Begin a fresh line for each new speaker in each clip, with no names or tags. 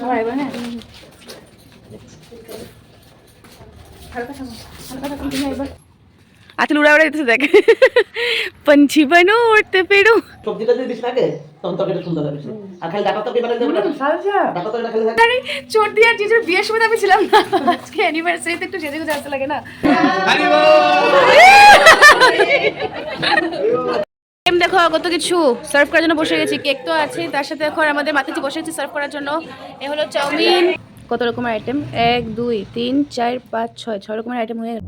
হ্যাঁ হ্যাঁ আচ্ছা উড়া উড়া দিতেছে দেখ। পঞ্ছি বানো উড়তে পেরো।
সবজিটা যদি থাকে তখন তরকারিটা সুন্দর বেশি। আর খালি দেবো
সালসা
ডাটা তরকারি খালি থাকে।
আরে দিয়ে আর জিজুর বিয়ের সময় আমি ছিলাম না। আজকে অ্যানিভার্সারিতে একটু সেজে গুজে আসতে লাগে না। দেখো কত কিছু সার্ভ করার জন্য বসে গেছি। কেক তো আছে, তার সাথে এখন আমাদের মাথাচি বসে গেছি সার্ভ করার জন্য। এ হলো চাউমিন। কত রকমের আইটেম এক, দুই, তিন, চার, পাঁচ, ছয় ছয় রকমের আইটেম হয়ে গেল।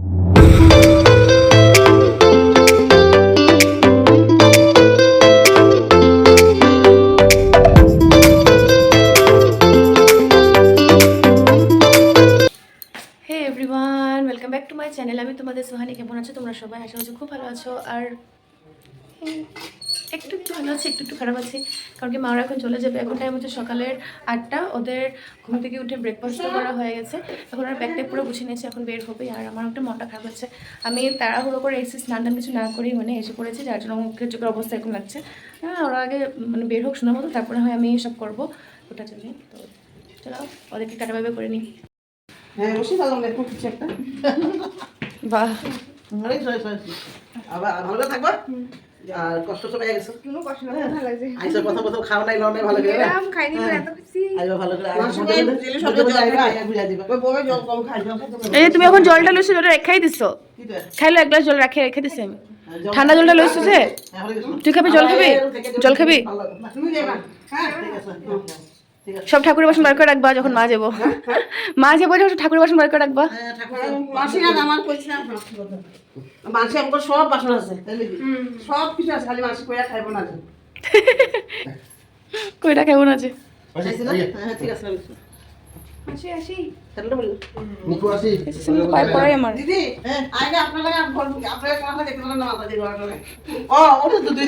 চ্যানেল আমি তোমাদের সোহানি, কেমন আছো? তোমরা সবাই আশা করছি খুব ভালো আছো। আর একটু একটু ভালো আছে একটু একটু খারাপ আছে। কারণ কি মারা এখন চলে যাবে। এখন টাইম হচ্ছে সকালের আটটা। ওদের ঘুম থেকে উঠে ব্রেকফাস্ট করা হয়ে গেছে। এখন আর ব্যাগটা পুরো গুছিয়ে নিয়েছে এখন বের হবে। আর আমার একটা মনটা খারাপ হচ্ছে। আমি তাড়াহুড়ো করে এসে স্নান টান কিছু না করেই মানে এসে পড়েছি। যার জন্য মুখের চোখের অবস্থা এরকম লাগছে। হ্যাঁ ওরা আগে মানে বের হোক শোনার মতো তারপরে হয় আমি সব করব। ওটার জন্যই। তো চলো ওদেরকে কাটাভাবে করে নিই।
হ্যাঁ বসে ভালো লাগবে কিছু একটা।
বাহ।
আবার ভালো থাকবা? আর কষ্ট সব হয়ে গেছে।
কোনো কষ্ট না ভালো লাগছে।
আইসা প্রথম প্রথম খাওয়া নাই লও ভালো করে।
এরকম খাইনি তো এত খুশি
আইবা ভালো করে
দিলে সব জল খায়।
বুঝাই দিবা।
ওই বউয়ের জল কম খাই জল
এই তুমি এখন জলটা লইছো জলটা রেখাই দিছো। খাইলো এক গ্লাস জল রাখে রেখে দিছি আমি। ঠান্ডা জলটা লইছো যে? তুই খাবি জল খাবি? জল খাবি?
তুমি যাবা হ্যাঁ
ঠিক আছে।
সব ঠাকুরের বাসন বার করে রাখবা যখন মা যাব। মা যাব যখন ঠাকুরের বাসন বার করে রাখবা।
ঠাকুর
মাসি না আমার কইছিলাম মাসি আমাকে সব বাসন আছে সব কিছু আছে খালি মাসি কইয়া খাইব না
কইটা কেমন আছে
খাইছিলা? ঠিক আছে
আসি। আসি।
তাহলে বলি।
পাই পড়াই আমার।
দিদি আগে আপনারা আপনারা কথা দেখতে পারেন না
ও ওটা
তুমি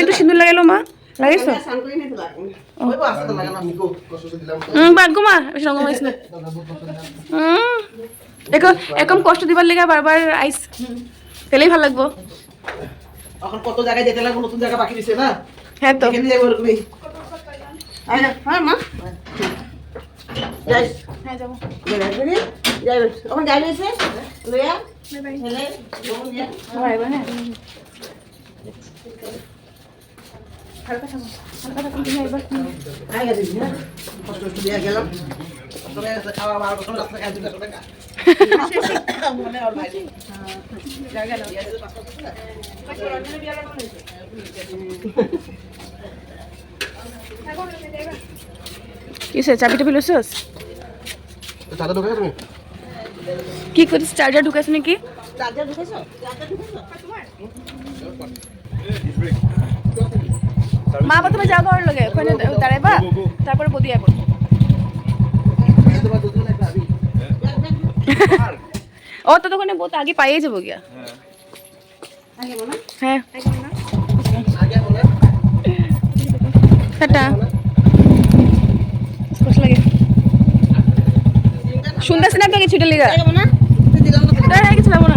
একটু সিঁদুর লাগাইলো মা। লাগাইছো
স্নান করে নিতে লাগে
ওই তো আসতে লাগে না নিকো
হুম ভাগ্য মা বেশি রঙ হয়েছিল দেখো এরকম কষ্ট দিবার লেগে বারবার আইস পেলেই ভালো লাগবো
এখন কত জায়গায় যেতে লাগবে নতুন জায়গা বাকি দিছে না
হ্যাঁ তো
এখানে যাব এরকমই
হ্যাঁ মা
যাই
হ্যাঁ যাব
যাই যাই ওখানে যাই রয়েছে লইয়া ছেলে বোন নিয়ে
হ্যাঁ হালকা থাকো হালকা থাকো তুমি একবার
আই গেছি কষ্ট কষ্ট দিয়ে গেলাম খাওয়া বারো বছর রাস্তা খাই দুটো টাকা মনে আর ভাই জায়গা না
কিসে চাবি টাবি লইছস?
চাঁদা ঢোকে তুমি
কি করিস চার্জার ঢুকাছ নাকি?
চার্জার ঢুকেছো চার্জার ঢুকেছো
মা প্রথমে যা করার লগে ওখানে দাঁড়াইবা তারপরে বদি এখন ও তো আগে পাইয়ে যাব গিয়া। হ্যাঁ। টাটা। লাগে। শুনতেছি না আপনাকে ছুটে লিগা? তাই আর কিছু লাগবো না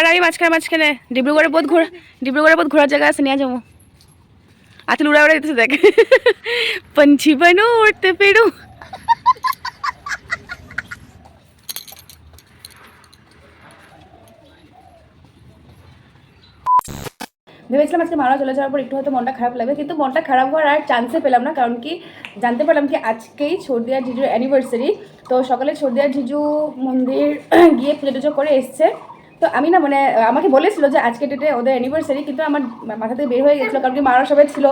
আবার আমি মাঝখানে মাঝখানে। ডিব্রুগড়ে বহুত ঘোরা ডিব্রুগড়ে বহুত ঘোরার জায়গা আছে, নিয়ে যাব। আচ্ছা উড়া উড়া দিতেছে দেখ। পঞ্ছি বানো উঠতে পেরো। ভেবেছিলাম আজকে মারা চলে যাওয়ার পর একটু হয়তো মনটা খারাপ লাগবে, কিন্তু মনটা খারাপ হওয়ার আর চান্সে পেলাম না, কারণ কি জানতে পারলাম কি আজকেই সর্দিয়ার জিজুর অ্যানিভার্সারি তো সকালে সর্দিয়ার জিজু মন্দির গিয়ে পুজো করে এসছে। তো আমি না মানে আমাকে বলেছিল যে আজকে ডেটে ওদের অ্যানিভার্সারি কিন্তু আমার মাথা থেকে বের হয়ে গেছিল, কারণ কি মারা সবাই ছিল।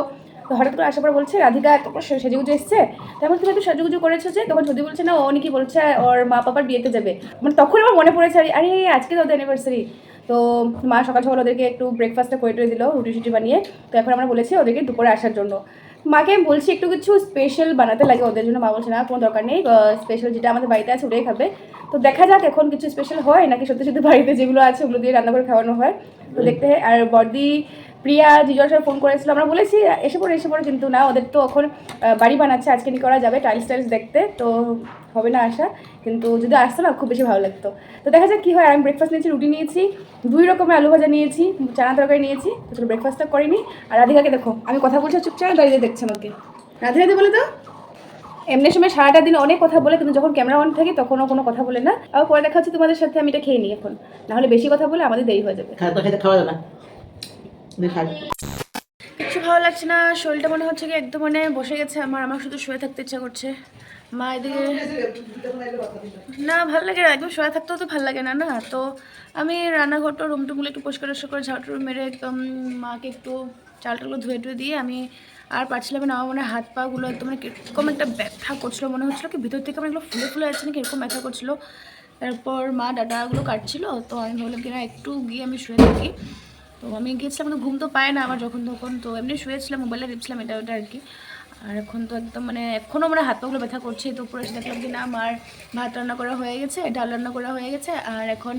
তো হঠাৎ করে আসার পর বলছে, রাধিকা এত সেজেগুজে এসছে? তারপর তুমি একটু সাজুগুজু করেছ যে, তখন যদি বলছে, না, ও নাকি বলছে ওর মা বাবার বিয়েতে যাবে। মানে তখন আমার মনে পড়েছে, আরে আজকে তো ওদের অ্যানিভার্সারি তো মা সকাল সকাল ওদেরকে একটু ব্রেকফাস্টটা করে দিল রুটি সুটি বানিয়ে। তো এখন আমরা বলেছি ওদেরকে দুপুরে আসার জন্য। মাকে আমি বলছি একটু কিছু স্পেশাল বানাতে লাগে ওদের জন্য, মা বলছে, না, কোনো দরকার নেই স্পেশাল যেটা আমাদের বাড়িতে আছে ওটাই খাবে। তো দেখা যাক এখন কিছু স্পেশাল হয় নাকি সত্যি সত্যি বাড়িতে যেগুলো আছে ওগুলো দিয়ে রান্না করে খাওয়ানো হয়। তো দেখতে আর বর্দি প্রিয়া জিজোর সাথে ফোন করেছিল। আমরা বলেছি, এসে পড়ে এসে পড়ে। কিন্তু না, ওদের তো এখন বাড়ি বানাচ্ছে। আজকে নিয়ে করা যাবে? টাইলস টাইলস দেখতে, তো হবে না আসা কিন্তু যদি আসতো না, খুব বেশি ভালো লাগতো। তো দেখা যাক কী হয়। আমি ব্রেকফাস্ট নিয়েছি, রুটি নিয়েছি, দুই রকমের আলু ভাজা নিয়েছি, চানা তরকারি নিয়েছি তো ব্রেকফাস্টটা করিনি। আর রাধিকাকে দেখো, আমি কথা বলছি, চুপচাপ দাঁড়িয়ে দেখছে আমাকে। রাধে রাধে বলে তো। এমনি সময় সারাটা দিন অনেক কথা বলে কিন্তু যখন ক্যামেরা অন থাকে, তখনও কোনো কথা বলে না। আবার পরে দেখা হচ্ছে তোমাদের সাথে আমি এটা খেয়ে নিই এখন। নাহলে বেশি কথা বলে আমাদের দেরি হয়ে যাবে।
খেতে খাওয়া যাবে। না দিয়ে খাই
কিছু ভালো লাগছে না, শরীরটা মনে হচ্ছে কি একদম মানে বসে গেছে, আমার আমার শুধু শুয়ে থাকতে ইচ্ছা করছে। মা এদিকে না, ভালো লাগে না, একদম শুয়ে থাকতেও তো ভালো লাগে না না? তো আমি রান্নাঘরটা রুম টুমগুলো একটু পরিষ্কার করে ঝাড়ু টাড়ু মেরে একদম মাকে একটু চালটাগুলো ধুয়ে টুয়ে দিয়ে আমি আর পারছিলাম না, আমার মনে হাত পাগুলো একদম মানে কীরকম একটা ব্যথা করছিল, মনে হচ্ছিল কি ভিতর থেকে আমার এগুলো ফুলে ফুলে যাচ্ছে না কীরকম ব্যথা করছিল। তারপর মা ডাটাগুলো কাটছিল, তো আমি ভাবলাম কি না একটু গিয়ে আমি শুয়ে থাকি। তো আমি গিয়েছিলাম ঘুম তো পায় না আমার যখন তখন। তো এমনি শুয়েছিলাম, মোবাইলে দেখছিলাম, এটা ওটা আর কি। আর এখন তো একদম মানে এখনও আমার হাত পাগুলো ব্যথা করছে, তো পুরো দেখলাম কি না, আমার ভাত রান্না করা হয়ে গেছে, ডাল রান্না করা হয়ে গেছে। আর এখন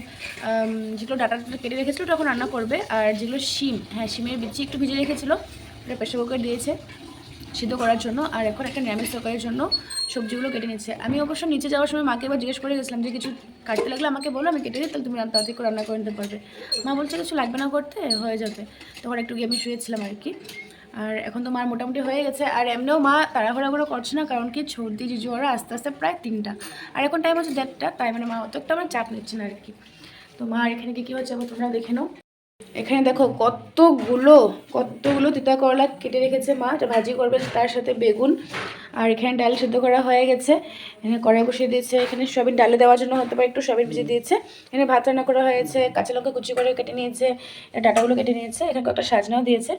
যেগুলো ডাটা কেটে রেখেছিলো, ওটা রান্না করবে। আর যেগুলো শিম হ্যাঁ শিমের বিচি একটু ভিজে রেখেছিলো, ওটা প্রেশার কুকার দিয়েছে। সিদ্ধ করার জন্য আর এখন একটা নিরামিষ তরকারির জন্য সবজিগুলো কেটে নিচ্ছে। আমি অবশ্য নিচে যাওয়ার সময় মাকে এবার জিজ্ঞেস করে গেছিলাম যে কিছু কাটতে লাগলে আমাকে বলো, আমি কেটে দিই, তাহলে তুমি তাড়াতাড়ি করে রান্না করে নিতে পারবে। মা বলছে, কিছু লাগবে না করতে, হয়ে যাবে। তখন একটু গিয়ে আমি শুয়েছিলাম আর কি। আর এখন তো মার মোটামুটি হয়ে গেছে। আর এমনিও মা তাড়াহুড়া করে করছে না, কারণ কি সর্দি জিজুয়ারা আস্তে আস্তে প্রায় তিনটা। আর এখন টাইম হচ্ছে দেড়টা, তাই মানে মা অত একটা আমার চাপ নিচ্ছে না আর কি। তো মা এখানে কি কী হচ্ছে তোমরা দেখে নাও। এখানে দেখো কতগুলো কতগুলো তিতা করলা কেটে রেখেছে মা। এটা ভাজি করবে তার সাথে বেগুন। আর এখানে ডাল সিদ্ধ করা হয়ে গেছে। এখানে কড়াই বসিয়ে দিয়েছে। এখানে সয়াবিন ডালে দেওয়ার জন্য হতে পারে একটু সয়াবিন ভিজে দিয়েছে। এখানে ভাত রান্না করা হয়েছে। কাঁচা লঙ্কা কুচি করে কেটে নিয়েছে। ডাটাগুলো কেটে নিয়েছে। এখানে কয়েকটা সাজনাও দিয়েছে।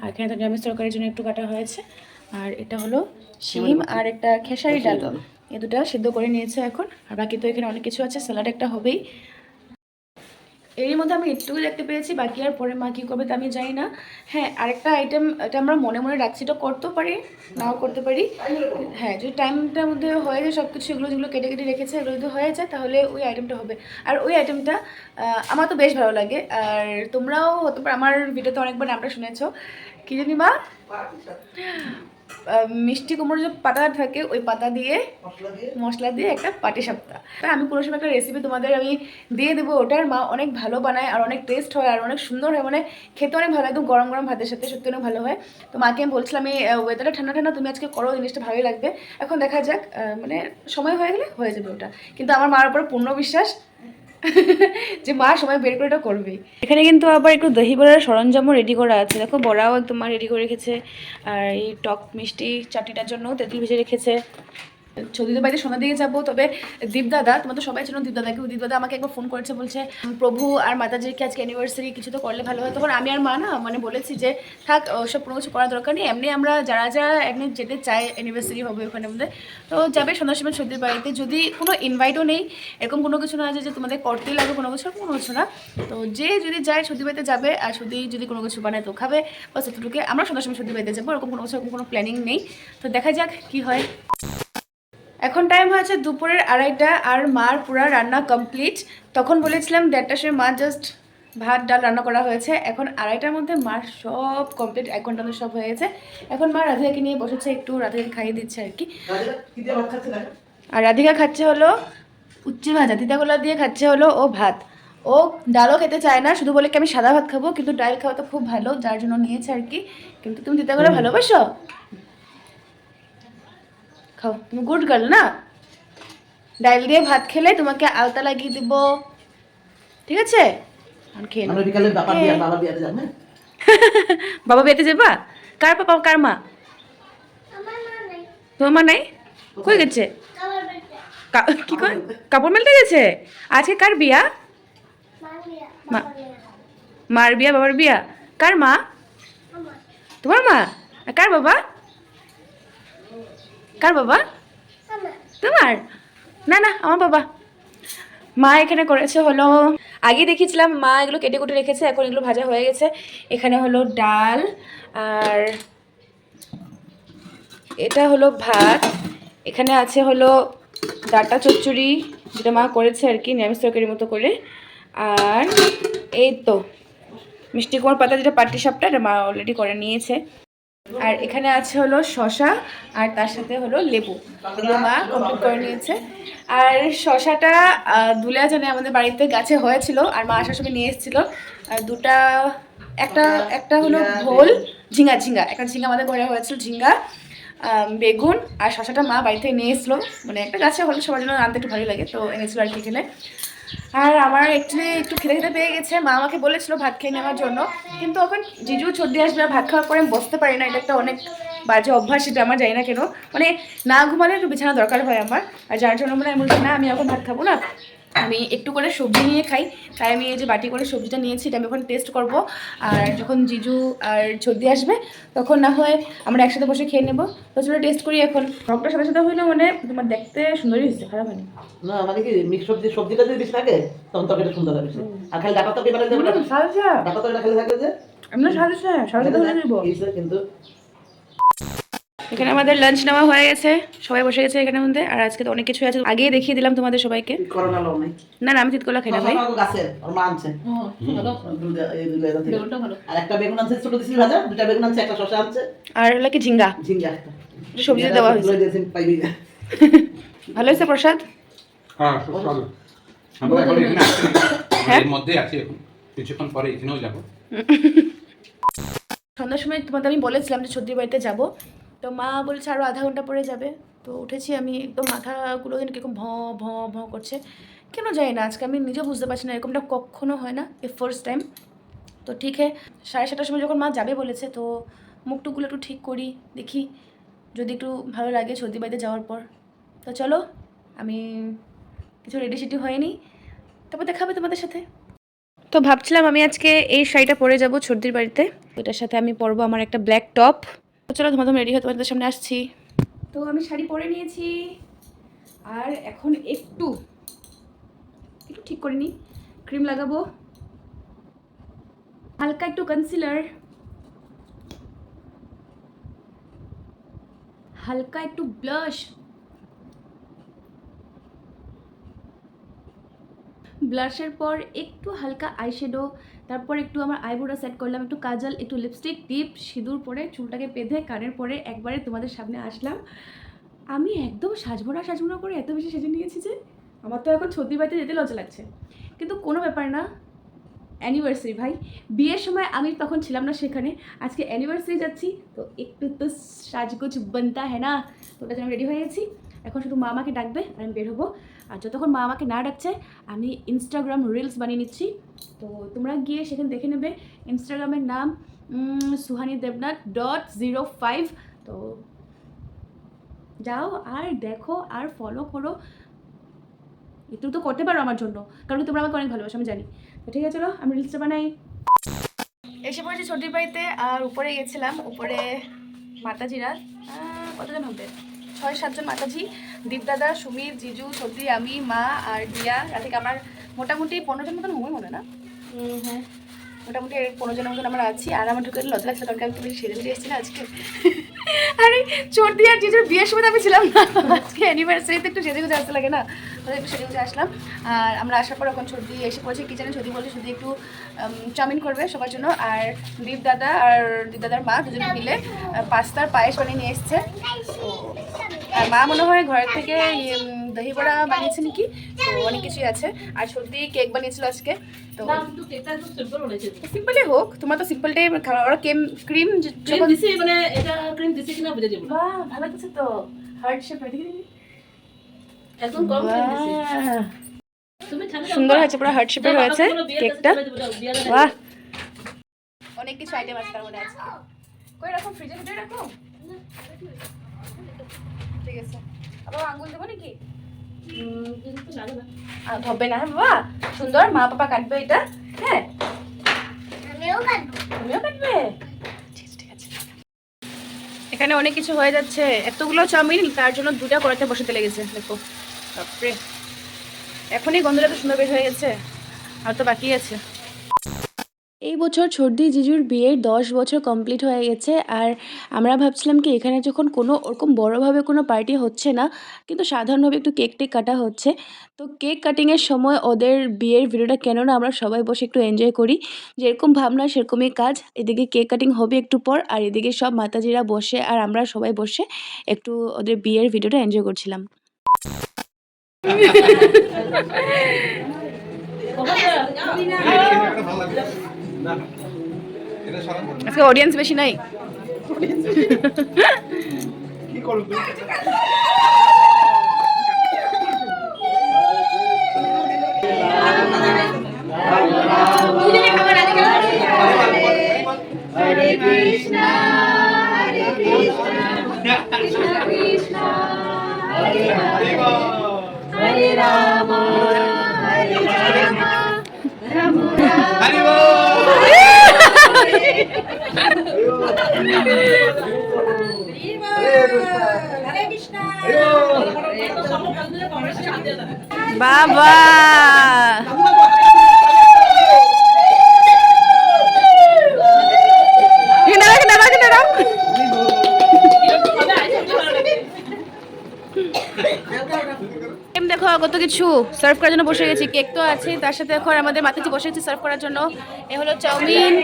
আর এখানে তো নিরামিষ তরকারির জন্য একটু কাটা হয়েছে। আর এটা হলো শিম আর একটা খেসারি ডাল। এ দুটো সিদ্ধ করে নিয়েছে এখন। আর বাকি তো এখানে অনেক কিছু আছে। স্যালাড একটা হবেই। এরই মধ্যে আমি একটুকু দেখতে পেয়েছি, বাকি আর পরে মা কী করবে তা আমি জানি না। হ্যাঁ আরেকটা আইটেম এটা আমরা মনে মনে রাখছি, এটা করতেও পারি, নাও করতে পারি। হ্যাঁ যদি টাইমটার মধ্যে হয়ে যায় সব কিছু এগুলো যেগুলো কেটে কেটে রেখেছে, এগুলো যদি হয়ে যায়, তাহলে ওই আইটেমটা হবে। আর ওই আইটেমটা আমার তো বেশ ভালো লাগে, আর তোমরাও হতে পারে, আমার ভিডিওতে অনেকবার নামটা শুনেছ। কি জানি মা? মিষ্টি কুমড়োর যে পাতা থাকে ওই পাতা দিয়ে
মশলা দিয়ে?
একটা পাটি সাপটা। তা আমি কোনো সময় একটা রেসিপি তোমাদের আমি দিয়ে দেবো ওটার মা অনেক ভালো বানায় আর অনেক টেস্ট হয় আর অনেক সুন্দর হয় মানে খেতে অনেক ভালো একদম গরম গরম ভাতের সাথে সত্যি অনেক ভালো হয়। তো মাকে আমি বলছিলাম এই ওয়েদারটা ঠান্ডা ঠান্ডা তুমি আজকে করো জিনিসটা ভালোই লাগবে। এখন দেখা যাক মানে সময় হয়ে গেলে হয়ে যাবে ওটা। কিন্তু আমার মার উপর পূর্ণ বিশ্বাস যে মা সময় বের করে এটা করবে। এখানে কিন্তু আবার একটু দহি বড়ার সরঞ্জামও রেডি করা আছে। দেখো বড়াও একদম রেডি করে রেখেছে। আর এই টক মিষ্টি চাটনিটার জন্য তেঁতুল ভেজে রেখেছে। ছদিদের বাড়িতে সন্ধ্যা দিকে যাব, তবে দীপদাদা তোমরা তো সবাই চেনো দীপদাদাকে। দীপদাদা আমাকে একবার ফোন করেছে, বলছে প্রভু আর মাতাজির কি আজকে অ্যানিভার্সারি কিছু তো করলে ভালো হয়। তখন আমি আর মা না মানে বলেছি যে, থাক সব কোনো কিছু করার দরকার নেই। এমনি আমরা যারা যারা একদিন যেতে চাই অ্যানিভার্সারি হবে ওখানে আমাদের, তো যাবে সন্ধ্যার সময় সর্দির বাড়িতে। যদি কোনো ইনভাইটও নেই, এরকম কোনো কিছু না যে, তোমাদের করতেই লাগবে কোনো কিছু কোনো কিছু না। তো যে যদি যায় সর্দি বাড়িতে যাবে, আর সর্দি যদি কোনো কিছু বানায় তো খাবে বা সেটুকুকে আমরা সন্ধ্যার সময় সর্দি বাড়িতে যাব, এরকম কোনো কিছু, এরকম কোনো প্ল্যানিং নেই। তো দেখা যাক কি হয়। এখন টাইম হয়েছে দুপুরের আড়াইটা আর মার পুরা রান্না কমপ্লিট তখন বলেছিলাম দেড়টার সময় মা জাস্ট ভাত ডাল রান্না করা হয়েছে। এখন আড়াইটার মধ্যে মার সব কমপ্লিট এক ঘণ্টা সব হয়ে গেছে। এখন মা রাধিকাকে নিয়ে বসেছে একটু রাধিকাকে খাইয়ে দিচ্ছে আর কি। আর রাধিকা খাচ্ছে হলো উচ্চে ভাজা তিতাগোলা দিয়ে খাচ্ছে হলো ও ভাত। ও ডালও খেতে চায় না শুধু বলে কি আমি সাদা ভাত খাব কিন্তু ডাল খাওয়া তো খুব ভালো যার জন্য নিয়েছে আর কি। কিন্তু তুমি তিতাগোলা ভালোবাসো? খাও। তুমি গুড গার্ল না? ডাল দিয়ে ভাত খেলে তোমাকে আলতা লাগিয়ে দিব। ঠিক আছে?
বাবা বিয়াতে যাব হ্যাঁ?
বাবা বিয়েতে যাবা? কার পাপা কার মা? তোমার মা নাই? কই গেছে? কা- কি কর কাপড় মেলতে গেছে? আজকে কার বিয়া? মার বিয়া বাবার বিয়া। কার মা? তোমার মা? আর কার বাবা? কার বাবা? তোমার? না না, আমার বাবা। মা এখানে করেছে হলো, আগে দেখেছিলাম মা এগুলো কেটে কুটে রেখেছে, এখন এগুলো ভাজা হয়ে গেছে। এখানে হলো ডাল আর এটা হলো ভাত। এখানে আছে হলো ডাটা চচ্চড়ি, যেটা মা করেছে আর কি, নিরামিষ তরকারির মতো করে। আর এই তো মিষ্টি কুমার পাতা, যেটা পাটি সাপটা, এটা মা অলরেডি করে নিয়েছে। আর এখানে আছে হলো শশা আর তার সাথে হলো লেবু। এগুলো মা কমপ্লিট করে নিয়েছে। আর শশাটা দুলিয়া জানে আমাদের বাড়িতে গাছে হয়েছিল আর মা আসার সময় নিয়ে এসেছিল। আর দুটা, একটা একটা হলো ভোল ঝিঙ্গা ঝিঙ্গা একটা ঝিঙ্গা আমাদের ঘরে হয়েছিল ঝিঙ্গা বেগুন আর শশাটা মা বাড়ি থেকে নিয়ে এসলো মানে একটা গাছে হলে সবার জন্য আনতে একটু ভালোই লাগে, তো এনেছিল আর কি খেলে আর আমার অ্যাকচুয়ালি একটু খেতে খেতে পেয়ে গেছে। মা আমাকে বলেছিল ভাত খেয়ে নেওয়ার জন্য। কিন্তু এখন জিজু সর্দি আসবে ভাত খাওয়ার পরে আমি বসতে পারি না। এটা একটা অনেক বাজে অভ্যাস, এটা আমার জানি না কেন। মানে না ঘুমালে একটু বিছানা দরকার হয় আমার। আর যার জন্য মানে আমি বলছি, না, আমি এখন ভাত খাব না। আমি একটু করে সবজি নিয়ে খাই। তাই আমি এই যে বাটি করে সবজিটা নিয়েছি এটা আমি এখন টেস্ট করব। আর যখন জিজু আর সর্দি আসবে তখন না হয় আমরা একসাথে বসে খেয়ে নেব। তো চলো টেস্ট করি এখন। রকটার সাথে সাথে হইল মানে তোমার দেখতে সুন্দরই হয়েছে খারাপ হয়নি?
না মানে কি মিক্স সবজি সবজিটা যদি বেশি থাকে তখন তরকারিটা সুন্দর হবে আর খালি ডাটা তরকারি বানালে দেবো
সালসা
ডাটা তরকারি খালি থাকলে যে?
আমরা সালসা সালসা হলে দেবো
এইসে কিন্তু
এখানে আমাদের লাঞ্চ নেওয়া হয়ে গেছে সবাই বসে গেছে এখানে মধ্যে আর আজকে তো অনেক কিছু আছে আগেই দেখিয়ে দিলাম তোমাদের সবাইকে
করোনা লোক নাই
না না আমি তিতকলা খাই না ভাই।
আর একটা বেগুন আনছে ছোট দিছিল ভাজা দুটা বেগুন আনছে একটা শসা আনছে
আর হলো কি ঝিঙ্গা সবজিতে দেওয়া হয়েছে ভালো হয়েছে প্রসাদ
হ্যাঁ খুব ভালো আমরা এখন এখানে আছি আমরা এর মধ্যে আছি এখন কিছুক্ষণ পরে এখানেও যাব
সন্ধ্যার সময় তোমাদের আমি বলেছিলাম যে সর্দির বাড়িতে যাব তো মা বলছে আরও আধা ঘণ্টা পরে যাবে। তো উঠেছি আমি একদম মাথাগুলো যেন কীরকম ভ ভ ভ করছে। কেন যাই না, আজকে আমি নিজেও বুঝতে পারছি না, এরকমটা কখনো হয় না, এ ফার্স্ট টাইম তো ঠিক হ্যাঁ সাড়ে সাতটার সময় যখন মা যাবে বলেছে, তো মুখ টুকগুলো একটু ঠিক করি, দেখি। যদি একটু ভালো লাগে সর্দি বাড়িতে যাওয়ার পর। তো চলো, আমি কিছু রেডি সেডি হয়নি। তারপর দেখাবে তোমাদের সাথে। তো ভাবছিলাম আমি আজকে এই শাড়িটা পরে যাব সর্দির বাড়িতে। এটার সাথে আমি পরবো আমার একটা ব্ল্যাক টপ চলো ধুমাধুম রেডি হয়ে তোমাদের সামনে আসছি। তো আমি শাড়ি পরে নিয়েছি, আর এখন একটু একটু ঠিক করে নিই। ক্রিম লাগাবো। হালকা একটু কনসিলার হালকা একটু ব্লাশ ব্লাশের পর একটু হালকা আইশ্যাডো, তারপর একটু আমার আইব্রোটা সেট করলাম, একটু কাজল, একটু লিপস্টিক টিপ সিঁদুর পরে চুলটাকে বেঁধে কানের পরে একবারে তোমাদের সামনে আসলাম। আমি একদম সাজবো না করে এত বেশি সেজে নিয়েছি যে আমার তো এখন সর্দি বাড়িতে যেতে লজ্জা লাগছে। কিন্তু কোনো ব্যাপার না অ্যানিভার্সারি ভাই। বিয়ের সময় আমি তখন ছিলাম না সেখানে, আজকে অ্যানিভার্সারি যাচ্ছি, তো একটু তো সাজগোজ বনতা হ্যাঁ না? তো ওটার জন্য রেডি হয়ে গেছি। এখন শুধু মা আমাকে ডাকবে আর আমি বের হব। আর যতক্ষণ মা আমাকে না ডাকছে, আমি ইনস্টাগ্রাম রিলস বানিয়ে নিচ্ছি। তো তোমরা গিয়ে সেখানে দেখে নেবে ইনস্টাগ্রামের নাম Suhani Debnath dot zero five তো যাও আর দেখো আর ফলো করো। একটু তো করতে পারো আমার জন্য, কারণ তোমরা আমাকে অনেক ভালোবাসো, আমি জানি। তো ঠিক আছে, চলো, আমি রিলসটা বানাই। এসে পড়েছি ছোটির বাড়িতে, আর উপরে গেছিলাম, উপরে মাতাজিরা কতজন হবে? ছয় সাতজন মাতাজি দীপদাদা সুমিত জিজু সর্দি আমি মা আর দিয়া রাধিকা আমার মোটামুটি পনেরো জন মতন হয় মনে না? হ্যাঁ মোটামুটি পনেরো জনের মতন আমরা আছি। আর আমার ঢুকে লজ্জা লাগছে কারণ আমি তুমি সেরে এসেছি না আজকে। আরে চর্দি আর জিজুর বিয়ের সময় আমি ছিলাম না। আজকে অ্যানিভার্সারিতে একটু সেজে গুজে আসতে লাগে না। তো একটু সেজে গুজে আসলাম। আর আমরা আসার পর এখন সর্দি এসে পড়েছে। কিচেনে সর্দি বলছে শুধু একটু চাউমিন করবে সবার জন্য। আর দীপ দাদা আর দীপ দাদার মা দুজনে মিলে পাস্তার পায়েস বানিয়ে নিয়ে এসছে। আর মা মনে হয় ঘরের থেকে দহি বড়া বানিয়েছে নাকি? তো অনেক কিছুই আছে। আর সর্দি কেক বানিয়েছিল আজকে তো সিম্পলই হোক তোমার তো সিম্পলটাই খাওয়া। ওরা কেম ক্রিম
মানে এটা ক্রিম দিছি কিনা বুঝে যাব
বাহ ভালো লাগছে তো। হার্ট শেপ
একদম কম দিছি।
সুন্দর হয়েছে পুরো হার্ট শেপের হয়েছে কেকটা বাহ। অনেক কিছু আইটেম আছে তার মধ্যে আজকে। কই রাখো ফ্রিজে ভিতরে রাখো। ঠিক আছে। আবার আঙ্গুল দেবো নাকি? আর হবে না হ্যাঁ বাবা? সুন্দর মা পাপা কাটবে এটা হ্যাঁ? তুমিও কাটবে। ঠিক আছে, এখানে অনেক কিছু হয়ে যাচ্ছে। এতগুলো চাউমিন তার জন্য দুটা করাতে বসাতে লেগেছে দেখো। এখনই গন্ধটা তো সুন্দর বের হয়ে গেছে। আর তো বাকি আছে। এই বছর সর্দি জিজুর বিয়ের দশ বছর কমপ্লিট হয়ে গেছে আর আমরা ভাবছিলাম কি এখানে যখন কোনো ওরকম বড়োভাবে কোনো পার্টি হচ্ছে না কিন্তু সাধারণভাবে একটু কেক টেক কাটা হচ্ছে। তো কেক কাটিংয়ের সময় ওদের বিয়ের ভিডিওটা কেন না আমরা সবাই বসে একটু এনজয় করি। যেরকম ভাবনা সেরকমই কাজ। এদিকে কেক কাটিং হবে একটু পর আর এদিকে সব মাতাজিরা বসে আর আমরা সবাই বসে একটু ওদের বিয়ের ভিডিওটা এনজয় করছিলাম। আজকে অডিয়েন্স বেশি নাই এখানে রাখ, এখানে রাখ, এখানে রাখ। এম দেখো, কত কিছু সার্ভ করার জন্য বসে গেছি। কেক তো আছে তার সাথে এখন আমাদের মাথাচি বসে গেছি সার্ভ করার জন্য। এ হলো চাউমিন।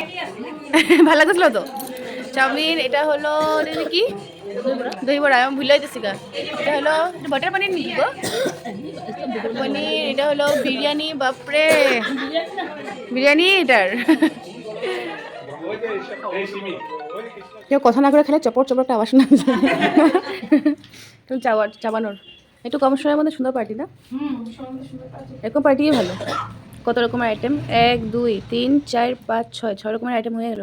ভালো লাগতেছিল তো? চাউমিন এটা হলো কি? দহি বড়া আমি ভুলে যেতেছি গা এটা হলো বাটার পনির গো পনির এটা হলো বিরিয়ানি বাপরে বিরিয়ানি এটার কেউ কথা না করে খেলে চপর চপর একটা আওয়াজ শোনা যায় চাওয়ার চাবানোর একটু কম সময়ের মধ্যে সুন্দর পার্টি না? এরকম পার্টিই ভালো। কত রকমের আইটেম এক দুই তিন চার পাঁচ ছয় ছয় রকমের আইটেম হয়ে গেল।